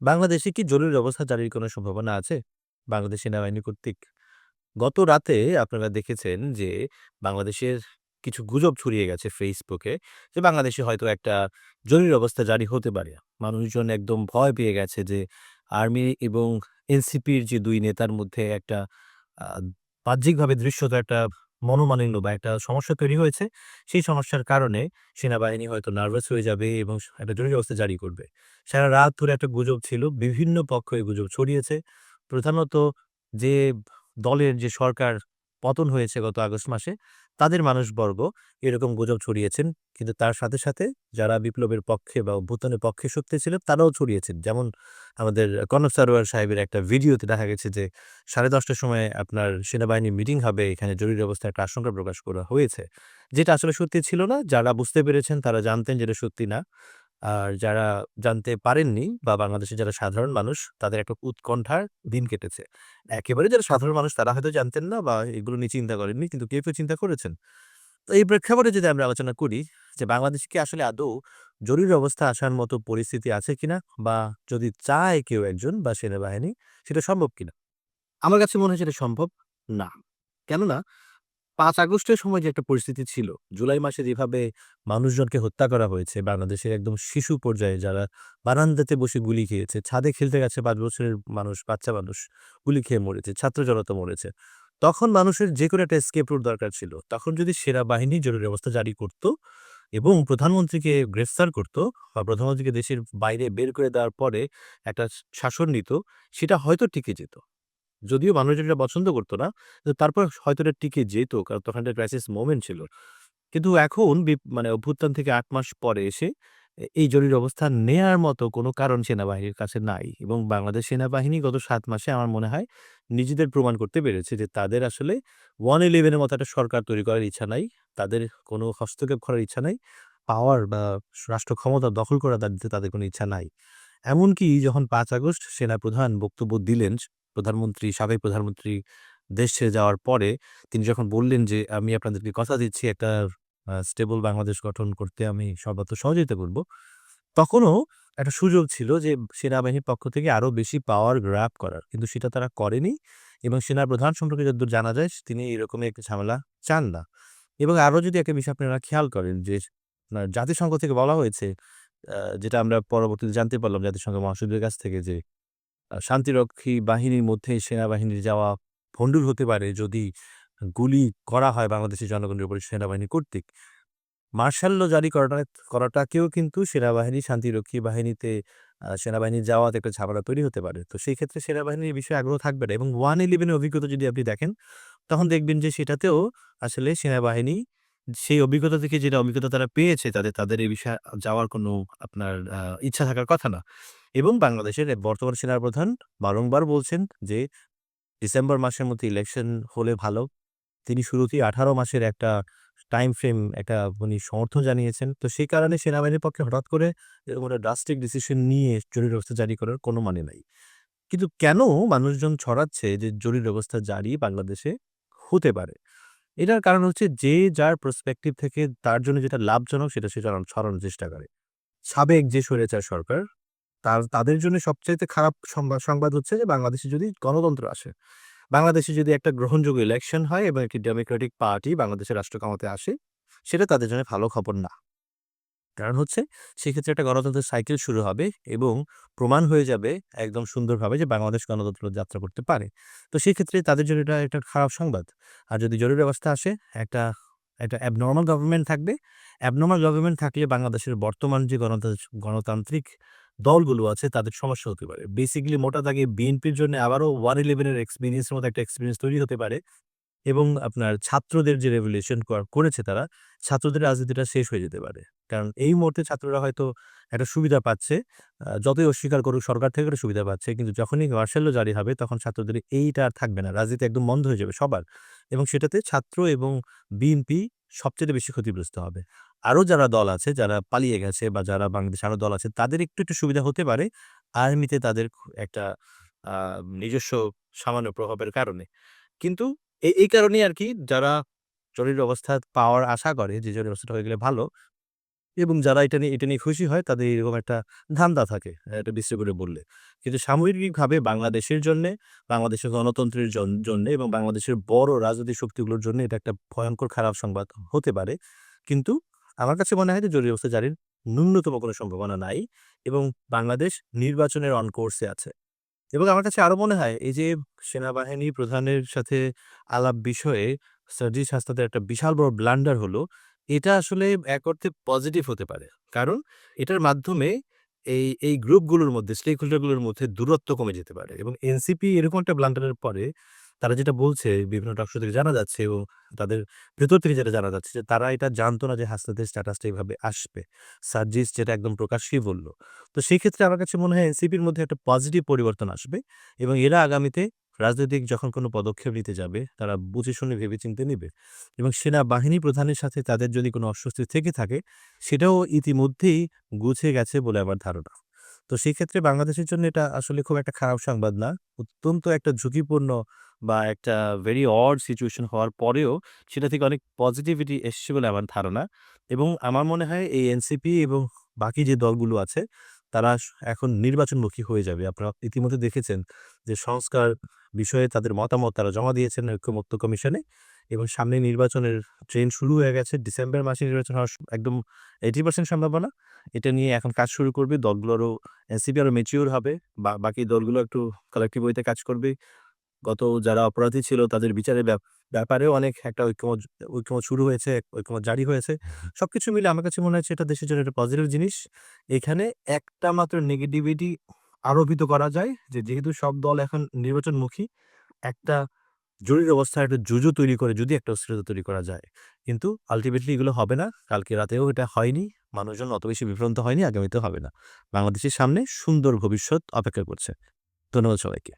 বাংলাদেশে কি জরুরি অবস্থা জারির কোনো সম্ভাবনা আছে? বাংলাদেশ সেনাবাহিনী কর্তৃক? গত রাতে আপনারা দেখেছেন যে, বাংলাদেশের কিছু গুজব ছড়িয়ে গেছে ফেসবুকে যে, বাংলাদেশে হয়তো একটা জরুরি অবস্থা জারি হতে পারে। মানুষজন একদম ভয় পেয়ে গেছে যে, আর্মি এবং এনসিপির যে দুই নেতার মধ্যে একটা বাহ্যিকভাবে দৃশ্যত একটা মনোমালিন্য বা একটা সমস্যা তৈরি হয়েছে। সেই সমস্যার কারণে সেনাবাহিনী হয়তো নার্ভাস হয়ে যাবে এবং একটা জরুরি অবস্থা জারি করবে। সারা রাত ধরে একটা গুজব ছিল। বিভিন্ন পক্ষ এই গুজব ছড়িয়েছে। প্রধানত যে দলের যে সরকার পতন হয়েছে গত আগস্ট মাসে, তাদের মানুষবর্গ এরকম গুজব ছড়িয়েছেন। কিন্তু তার সাথে, সাথে যারা বিপ্লবের পক্ষে বা অভ্যুত্থানের পক্ষে শক্তি ছিল তারাও ছড়িয়েছেন। যেমন আমাদের কনক সারোয়ার সাহেবের একটা ভিডিওতে দেখা গেছে যে সাড়ে দশটার সময় আপনার সেনাবাহিনী মিটিং হবে, এখানে জরুরি অবস্থায় একটা আশঙ্কা প্রকাশ করা হয়েছে। যেটা আসলে সত্যি ছিল না। যারা বুঝতে পেরেছেন তারা জানতেন যেটা সত্যি না। আর যারা জানতে পারেননি বা বাংলাদেশে যারা সাধারণ মানুষ তাদের একটা উৎকণ্ঠার দিন কেটেছে। একেবারে যারা সাধারণ মানুষ তারা হয়তো জানতেন না বা এগুলো নিয়ে চিন্তা করেননি। কিন্তু কেউ, কেউ চিন্তা করেছেন। তো এই প্রেক্ষাপটে যদি আমরা আলোচনা করি যে বাংলাদেশে কি আসলে আদৌ জরুরি অবস্থা আসার মতো পরিস্থিতি আছে কিনা? বা যদি চায় কেউ একজন বা সেনাবাহিনী সেটা সম্ভব কিনা? আমার কাছে মনে হয় সেটা সম্ভব না। কেননা ৫ আগস্টের সময় যে একটা পরিস্থিতি ছিল, জুলাই মাসে যেভাবে মানুষজনকে হত্যা করা হয়েছে বাংলাদেশের একদম শিশু পর্যায়ে যারা বারান্দাতে বসে গুলি খেয়েছে, ছাদে খেলতে গেছে পাঁচ বছরের মানুষ, বাচ্চা মানুষ গুলি খেয়ে মরেছে, ছাত্র জনতা মরেছে। তখন মানুষের যেকোনো একটা স্কেপ রুট দরকার ছিল। তখন যদি সেরা বাহিনী জরুরি অবস্থা জারি করত এবং প্রধানমন্ত্রীকে গ্রেফতার করত বা প্রধানমন্ত্রীকে দেশের বাইরে বের করে দেওয়ার পরে একটা শাসন নিত, সেটা হয়তো টিকে যেত। যদিও মানুষজন এটা পছন্দ করতো না। তারপর হয়তো এটা টিকে যেত। কারণ তখন একটা ক্রাইসিস মোমেন্ট ছিল। কিন্তু এখন মানে অভ্যুত্থান থেকে আট মাস পরে এসে এই জরুরি অবস্থা নেয়ার মতো কোনো কারণ সেনাবাহিনীর কাছে নাই। এবং বাংলাদেশ সেনাবাহিনী গত সাত মাসে আমার মনে হয় নিজেদের প্রমাণ করতে পেরেছে যে তাদের আসলে ওয়ান ইলেভেনের মতো একটা সরকার তৈরি করার ইচ্ছা নাই। তাদের কোনো হস্তক্ষেপ করার ইচ্ছা নাই। পাওয়ার বা রাষ্ট্র ক্ষমতা দখল করা তাদের তাদের কোনো ইচ্ছা নাই। এমনকি যখন পাঁচ আগস্ট সেনাপ্রধান বক্তব্য দিলেন, প্রধানমন্ত্রী সাবেক প্রধানমন্ত্রী দেশ ছেড়ে যাওয়ার পরে তিনি যখন বললেন যে, "আমি আপনাদেরকে কথা দিচ্ছি একটা স্টেবল বাংলাদেশ গঠন করতে আমি সর্বাত্মক সহযোগিতা করব।" তখনও একটা সুযোগ ছিল যে সেনাবাহিনীর পক্ষ থেকে আরও বেশি পাওয়ার গ্র্যাব করার। কিন্তু সেটা তারা করেনি এবং সেনাপ্রধান সম্পর্কে যতদূর জানা যায় তিনি এরকমই একটা ঝামেলা চান না। এবং আরও যদি একটা বিষয় আপনারা খেয়াল করেন যে জাতিসংঘ থেকে বলা হয়েছে যেটা আমরা পরবর্তীতে জানতে পারলাম জাতিসংঘ মহাসচিবের কাছ থেকে যে শান্তিরক্ষী বাহিনীর মধ্যে সেনাবাহিনীর যাওয়া ভণ্ডুল হতে পারে যদি গুলি করা হয় বাংলাদেশের জনগণের উপরে সেনাবাহিনী কর্তৃক। মার্শাল ল জারি করাটা করাটাকেও কিন্তু সেনাবাহিনী শান্তিরক্ষী বাহিনীতে সেনাবাহিনী যাওয়াতে একটা ঝামেলা তৈরি হতে পারে। তো সেই ক্ষেত্রে সেনাবাহিনীর বিষয়ে আগ্রহ থাকবে না এবং 111 এর অভিজ্ঞতা যদি আপনি দেখেন, তখন দেখবেন যে সেটাতেও আসলে সেনাবাহিনী সেই অভিজ্ঞতা থেকে যেটা অভিজ্ঞতা তারা পেয়েছে তাদের তাদের এই বিষয়ে যাওয়ার কোনো আপনার ইচ্ছা থাকার কথা না। এবং বাংলাদেশের বর্তমান সেনাপ্রধান বারংবার বলছেন যে, ডিসেম্বর মাসের মধ্যে ইলেকশন হলে ভালো। তিনি শুরুতেই ১৮ মাসের একটা টাইম ফ্রেম একটা উনি সমর্থন জানিয়েছেন। তো সেই কারণে সেনাবাহিনীর পক্ষে হঠাৎ করে এরকম একটা ড্রাস্টিক ডিসিশন নিয়ে জরুরি অবস্থা জারি করার কোনো মানে নাই। কিন্তু কেন মানুষজন ছড়াচ্ছে যে, জরুরি অবস্থা জারি বাংলাদেশে হতে পারে? এটার কারণ হচ্ছে যে, যার পার্সপেক্টিভ থেকে তার জন্য যেটা লাভজনক সেটা সে ছড়ানোর চেষ্টা করে। সাবেক যে স্বৈরাচার সরকার তার তাদের জন্য সবচাইতে খারাপ সংবাদ হচ্ছে যে বাংলাদেশে যদি গণতন্ত্র আসে। বাংলাদেশে যদি একটা গ্রহণযোগ্য ইলেকশন হয় এবং একটি ডেমোক্রেটিক পার্টি বাংলাদেশের রাষ্ট্র ক্ষমতায় আসে, সেটা তাদের জন্য ভালো খবর না। কারণ হচ্ছে সেক্ষেত্রে একটা গণতন্ত্রের সাইকেল শুরু হবে এবং প্রমাণ হয়ে যাবে একদম সুন্দরভাবে যে বাংলাদেশ গণতন্ত্র যাত্রা করতে পারে। তো সেক্ষেত্রে তাদের জন্য এটা একটা খারাপ সংবাদ। আর যদি জরুরি অবস্থা আসে একটা একটা অ্যাবনর্মাল গভর্নমেন্ট থাকবে। অ্যাবনর্মাল গভর্নমেন্ট থাকলে বাংলাদেশের বর্তমান যে গণতান্ত্রিক গণতান্ত্রিক দলগুলো আছে তাদের সমস্যা হতে পারে। বেসিক্যালি মোটা দাগে বিএনপির জন্য আবারও 111 এর এক্সপিরিয়েন্সের মতো একটা এক্সপিরিয়েন্স তৈরি হতে পারে এবং আপনার ছাত্রদের যে রেভলিউশন করেছে তারা, ছাত্রদের রাজনীতিটা শেষ হয়ে যেতে পারে। কারণ এই মুহূর্তে ছাত্ররা হয়তো একটা সুবিধা পাচ্ছে। যতই অস্বীকার করুক সরকার থেকে একটা সুবিধা পাচ্ছে। কিন্তু যখনই মার্শাল ল জারি হবে তখন ছাত্রদের এইটা আর থাকবে না। রাজনীতি একদম বন্ধ হয়ে যাবে সবার। এবং সেটাতে ছাত্র এবং বিএনপি সবচেয়ে বেশি ক্ষতিগ্রস্ত হবে। আরও যারা দল আছে, যারা পালিয়ে গেছে বা যারা বাংলাদেশে আরও দল আছে তাদের একটু, একটু সুবিধা হতে পারে আর্মিতে তাদের একটা নিজস্ব সামান্য প্রভাবের কারণে। কিন্তু এই কারণেই আর কি যারা জরুরি অবস্থা পাওয়ার আশা করে যে জরুরি অবস্থাটা হয়ে গেলে ভালো এবং যারা এটা নিয়ে এটা নিয়ে খুশি হয় তাদের এরকম একটা ধান্দা থাকে এটা বিশ্লেষণ করে বললে কিন্তু সামগ্রিকভাবে বাংলাদেশের জন্যে বাংলাদেশের গণতন্ত্রের জন- জন্যে এবং বাংলাদেশের বড় রাজনৈতিক শক্তিগুলোর জন্য এটা একটা ভয়ঙ্কর খারাপ সংবাদ হতে পারে কিন্তু আমার কাছে মনে হয় যে জরুরি অবস্থা জারির ন্যূনতম কোনো সম্ভাবনা নাই এবং বাংলাদেশ নির্বাচনের অন কোর্সে আছে। এবং আমার কাছে আরও মনে হয়, এই যে সেনাবাহিনী প্রধানের সাথে আলাপ বিষয়ে সার্জিস হাসনাদের একটা বিশাল বড় ব্লান্ডার হলো, এটা আসলে এক অর্থে পজিটিভ হতে পারে। কারণ এটার মাধ্যমে এই এই গ্রুপগুলোর মধ্যে স্টেক হোল্ডারগুলোর মধ্যে দূরত্ব কমে যেতে পারে এবং এনসিপি এরকম একটা ব্লান্ডারের পরে তারা যেটা বলছে, বিভিন্ন টকশো থেকে জানা যাচ্ছে এবং তাদের ভেতর থেকে যেটা জানা যাচ্ছে যে, তারা এটা জানতো না যে হাসনাদের স্ট্যাটাসটা এইভাবে আসবে। সার্জিস যেটা একদম প্রকাশ্যই বলল। তো সেই ক্ষেত্রে আমার কাছে মনে হয় এনসিপির মধ্যে একটা পজিটিভ পরিবর্তন আসবে এবং এরা আগামীতে রাজনৈতিক যখন কোনো পদক্ষেপ নিতে যাবে, তারা বুঝে শুনে ভেবেচিন্তে নেবে এবং সেনাবাহিনী প্রধানের সাথে তাদের যদি কোনো অস্বস্তি থেকে থাকে, সেটাও ইতিমধ্যেই গুছে গেছে বলে আমার ধারণা। তো সেই ক্ষেত্রে বাংলাদেশের জন্য এটা আসলে খুব একটা খারাপ সংবাদ না। অত্যন্ত একটা ঝুঁকিপূর্ণ বা একটা ভেরি অড সিচুয়েশন হওয়ার পরেও সেটা থেকে অনেক পজিটিভিটি এসছে বলে আমার ধারণা। এবং আমার মনে হয় এই এনসিপি এবং বাকি যে দলগুলো আছে, তারা এখন নির্বাচনমুখী হয়ে যাবে। আপনারা ইতিমধ্যে দেখেছেন যে সংস্কার বিষয়ে তাদের মতামত তারা জমা দিয়েছেন ঐক্যমত্য কমিশনে। এবং সামনে নির্বাচনের ট্রেন শুরু হয়ে গেছে। ডিসেম্বর মাসে নির্বাচন হওয়ার একদম এইটি পার্সেন্ট সম্ভাবনা। এটা নিয়ে এখন কাজ শুরু করবে। দলগুলোরও এনসিপি আরও মেচিউর হবে। বা, বাকি দলগুলো একটু কালেক্টিভ ওয়েতে কাজ করবে। গত যারা অপরাধী ছিল, তাদের বিচারের ব্যাপ- ব্যাপারেও অনেক একটা ঐক্যমত ঐক্যমত শুরু হয়েছে, ঐক্যমত জারি হয়েছে। সব কিছু মিলে আমার কাছে মনে হচ্ছে এটা দেশের জন্য একটা পজিটিভ জিনিস। এখানে একটা মাত্র নেগেটিভিটি আরোপিত করা যায় যে, যেহেতু সব দল এখন নির্বাচনমুখী, একটা জরুরি অবস্থায় একটা জুজু তৈরি করে যদি একটা অস্থিরতা তৈরি করা যায়। কিন্তু আলটিমেটলি এগুলো হবে না। কালকে রাতেও এটা হয়নি। মানুষজন অত বেশি বিভ্রান্ত হয়নি, আগামীতেও হবে না। বাংলাদেশের সামনে সুন্দর ভবিষ্যৎ অপেক্ষা করছে। ধন্যবাদ সবাইকে।